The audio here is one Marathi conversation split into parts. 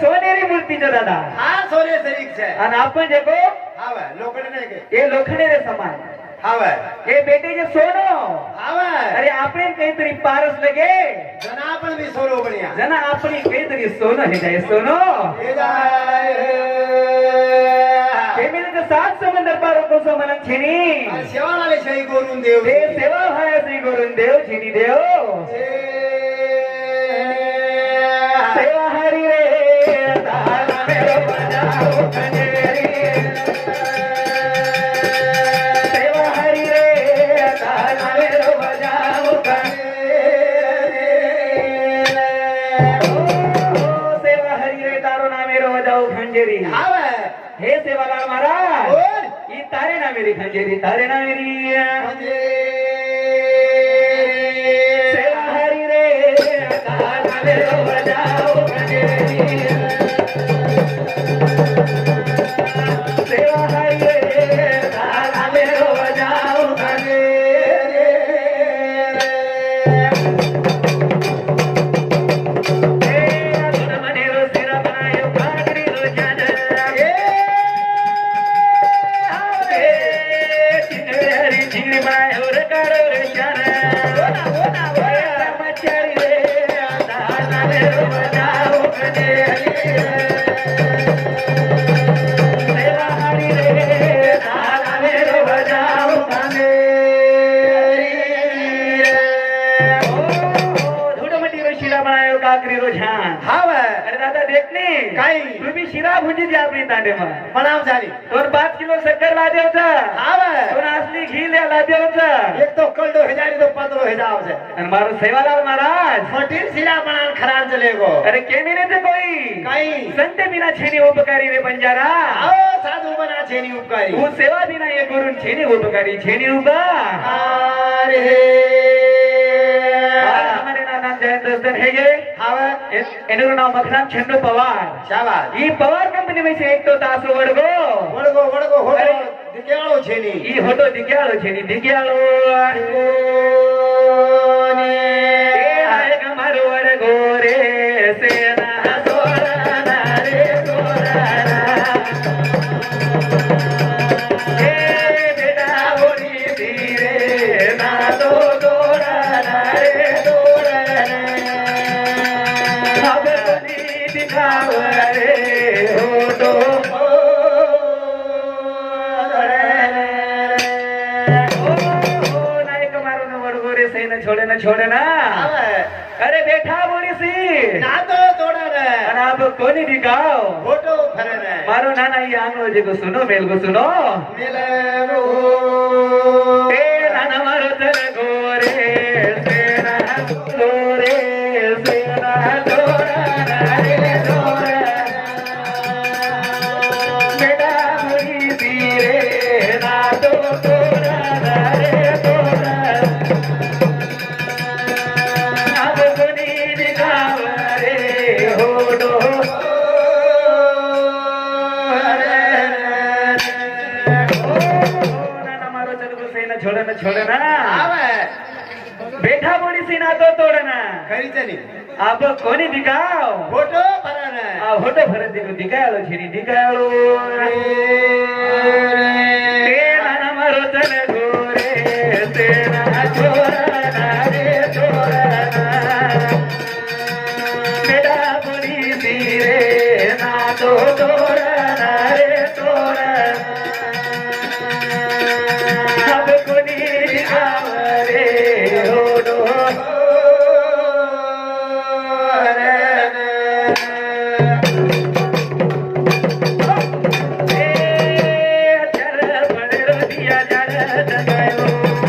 સોનેરી મૂર્તિ છે દાદા. હા સોરે શરીક છે. અને આપણે લોકડ ને એ લોખંડે રે સમાન. આવે એ બેટી જે સોનો. આવે અરે આપણે કઈતરી પારસ લગે. જના પણ બી સોરો બન્યા. જના આપણી સોનો. હે જાય સોનો. જાય సాత్సంబంధ కోసం మనం చెని సేవాలయ జై గురుందేవ్ సేవాలయ జై గురుందేవ్ చెని దేవ్ జరి హరణి హరి రే तांडे मनाव झाली. दोन पाच किलो शक्कर ला देवचा दोन असली घी ला देवचा एक तो कल्डो हेजारी तो पदरो हेजाव से अन मारो सेवालाल महाराज. फटीर सिला बनान खराब चले गो. अरे केमी ते कोई. काई संत बिना छेनी उपकारी रे बंजारा. साधू बना छेनी उपकारी. सेवा बिना ये गुरुन छेनी उपकारी छेनी उपा अरे જાય દર્શન થઈ ગઈ હવે એનું નામ મખરામ છંદો પવાર શાબાશ ઈ પવાર કંપનીમાં છે એક તો તાસુ વડગો વડગો વડગો હોટો દિગ્યાળો છે ની ઈ હોટો દિગ્યાળો છે ની દિગ્યાળો छोड़े ना छोड़े ना अरे बैठा बोली सी ना तो तोड़ा रे अरे आप कोनी दिखाओ फोटो फरे रे मारो ना ना ये आंगलो जी को सुनो मेल को सुनो मेल रो આપણો કોની દીકાવ હોટો ફરને આ હોટો ફરન દીકો દીકાયલો છે ની દીકાયલો રે તે નાના મારો તને ગોરે તે નાના thank you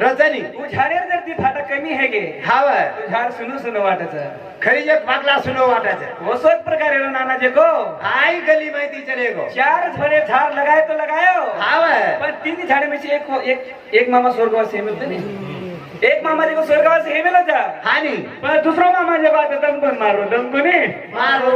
रजनी। तू झाडेर जर ती फाटा कमी है गे हाव तू झाड सुनू सुनू वाटच खरी एक पाकला सुनो वाटायचं। ओसोच प्रकार नाना जे को आई गली माहिती चले गो। चार झोड़े झाड़ लगाए तो लगायो। हाव पण तीन झाडे में से एक एक एक मामा स्वर्गवासी होते नहीं. एक मामा देखो स्वर्गवासी हेमेल होता हानी पण दुसरो मामा जे बात दम पण मारो कोणी मारो।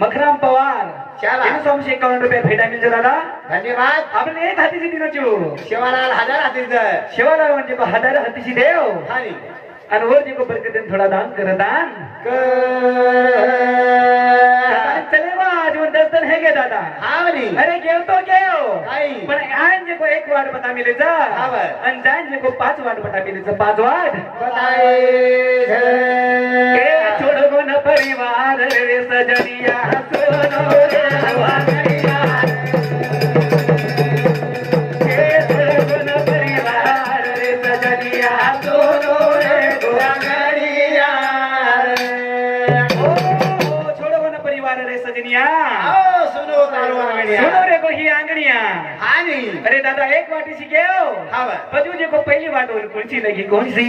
मखराम पवार शाबास. तीन सौ एकावन्न रुपये भेटा मिळतो दादा. धन्यवाद. आपण एक हातीची शिवालाल हजार हातीच. शिवाला म्हणजे को हजार हातीची देव. आणि वर जे को थोडा दान कर दान. आणि चले बा दर्शन हे गे दादा. अरे घेव तो घेव. पण आन जे को एक वाट बता मिले जा. हा. आणि जे को पाच वाट बता मिले जा पाच वाट. परिवार रे सजनिया सोनो रे वागड़िया ए छोड़ गो न परिवार रे सजनिया. सोनो रे वागड़िया ओ छोड़ गो न परिवार रे सजनिया आओ सुनो तारो आंगणिया. सुनो रे को ही आंगणिया हानी अरे दादा एक वाटी सीखेओ हाव बजू जे को पहली बात और कौन सी लगी कौन सी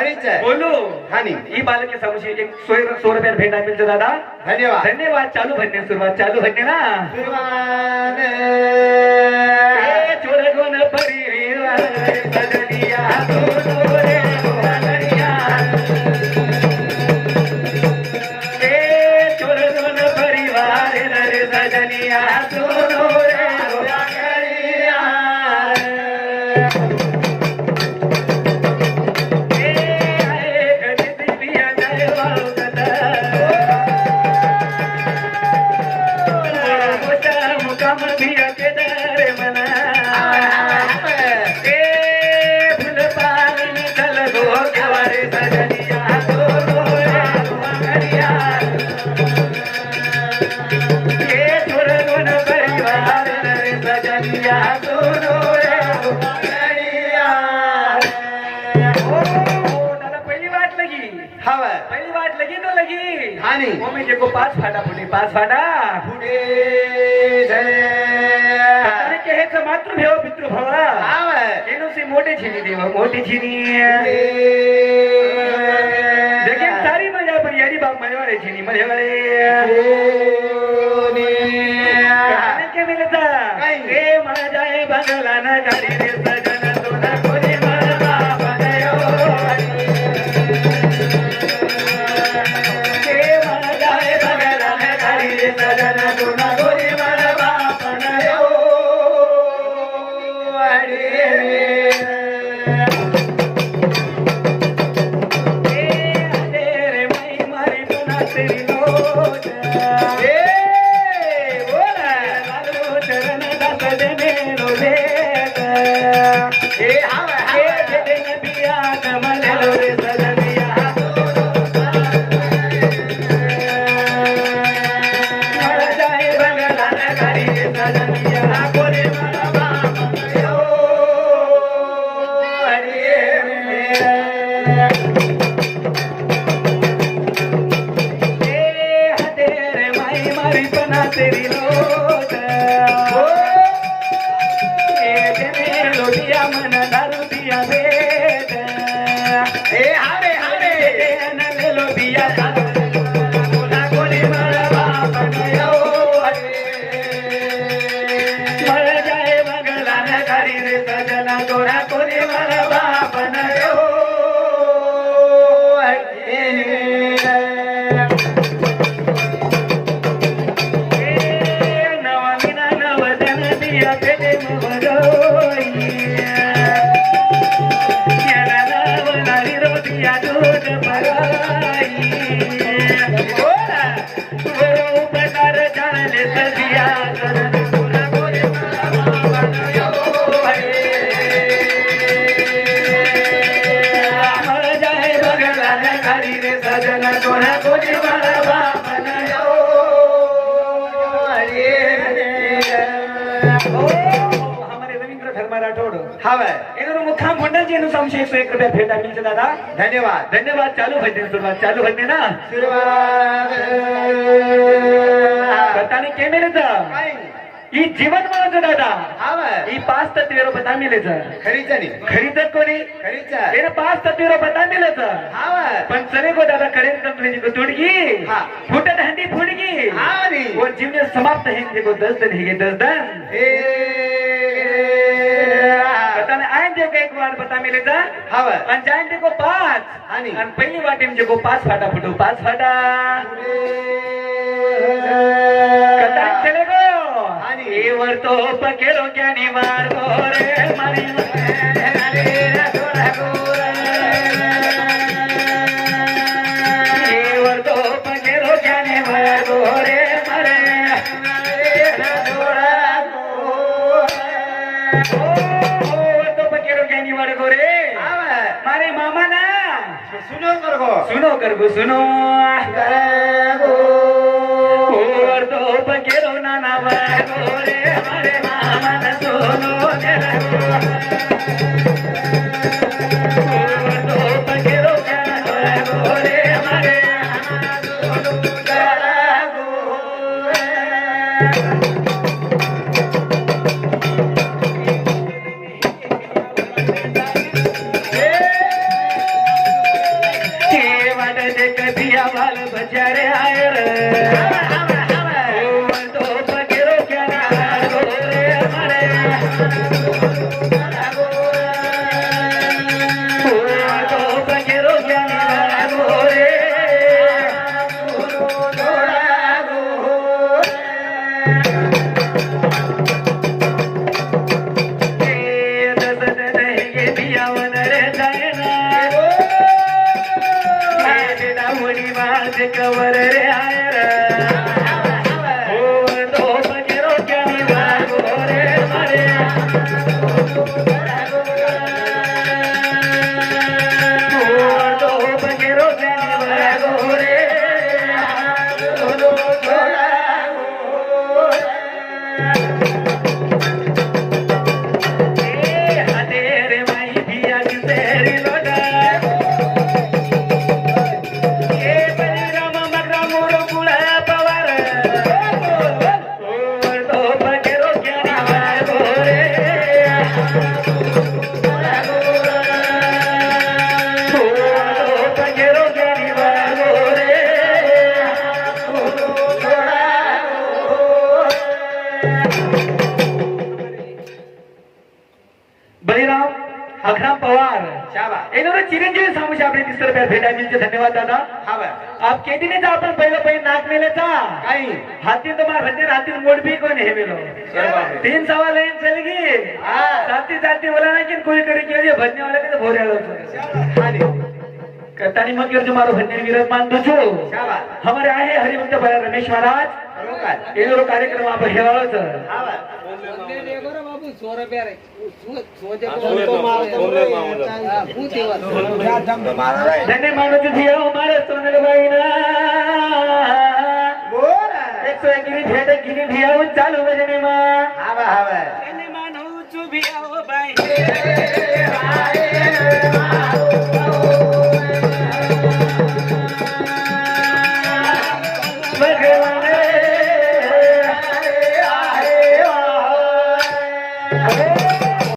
आहे. बोलू. हानी. ही बालके समोशी एक सोय सौ रुपयात भेटा मिळतो दादा. धन्यवाद. धन्यवाद. चालू भन्ने सुरुवात. चालू भन्ने ना. सुरुवात. ए छोड़ गो न लगी तो लगी हानी. वो मी देखो पाच फाटा फाटा पुढे धरे. अरे के हेच मातृ भेव पितृ भव हवं. एनुसी मोठे छिनी देव छिनी जगे सारी मजा पण यारी बाप मजेवाडे छिनी मजेवाडे गाणे के मिलता? ए माझा ए बंगला ना गाडी I got my. Yeah, dude. संशय एक कृपया भेटा मिलते दादा. धन्यवाद. धन्यवाद. चालू भजने सुरुवात. चालू भजने ना? करताना केमेरेच. ही जीवन माझं दादा. ही पाच तत्वे रो बता मिलेच खरीच खरीच कोणी? खरीच. हे पाच तत्वे रो बता मिलेच पण चले गो दादा करेन कंपनी को तोडगी. फुटत हंडी फुडगी. वो जीवने समाप्त हे को दस दन हे दस दन. बताने आयन जे एक बार बता मिले जा। हावे आणि जाईन ते को पाच आणि? आणि पहिली वाटीम जे को पाच फाटा फुटू पाच फाटा। कथा चले गो वर तो पकेरो ज्ञानी मार गो रे मारे। सुनो करगो सुनो कर गो सुनो करगो और तो पकेरो नाना वागो रे हमारे मामा न सुनो और तो बलिराम अखराम पवार शाबास एनोरे चिरंजीवी सामुशी आपले तीस रुपया भेटा मिळते धन्यवाद दादा. हावे आप केदिने जा आपण पहिलं पहिलं नाक मेलेचा काही हाथी तुम्हार भजन हाथी मोड़ भी कोई नहीं मिलो. तीन सवा लाइन चलेगी हाँ. साथी साथी बोला ना कि कोई करे के लिए भजने वाले के तो भोरे आलो हानी तानी मत जो मारो भजन विरत शाबास. हमारे आहे हरिभक्त भया रमेश महाराज. એનો કાર્યક્રમ આપણે હેવાળો છે. એકસો એક ગીરી છે ચાલુ ભજને માં આવે આવે માનવ છું ભાઈ.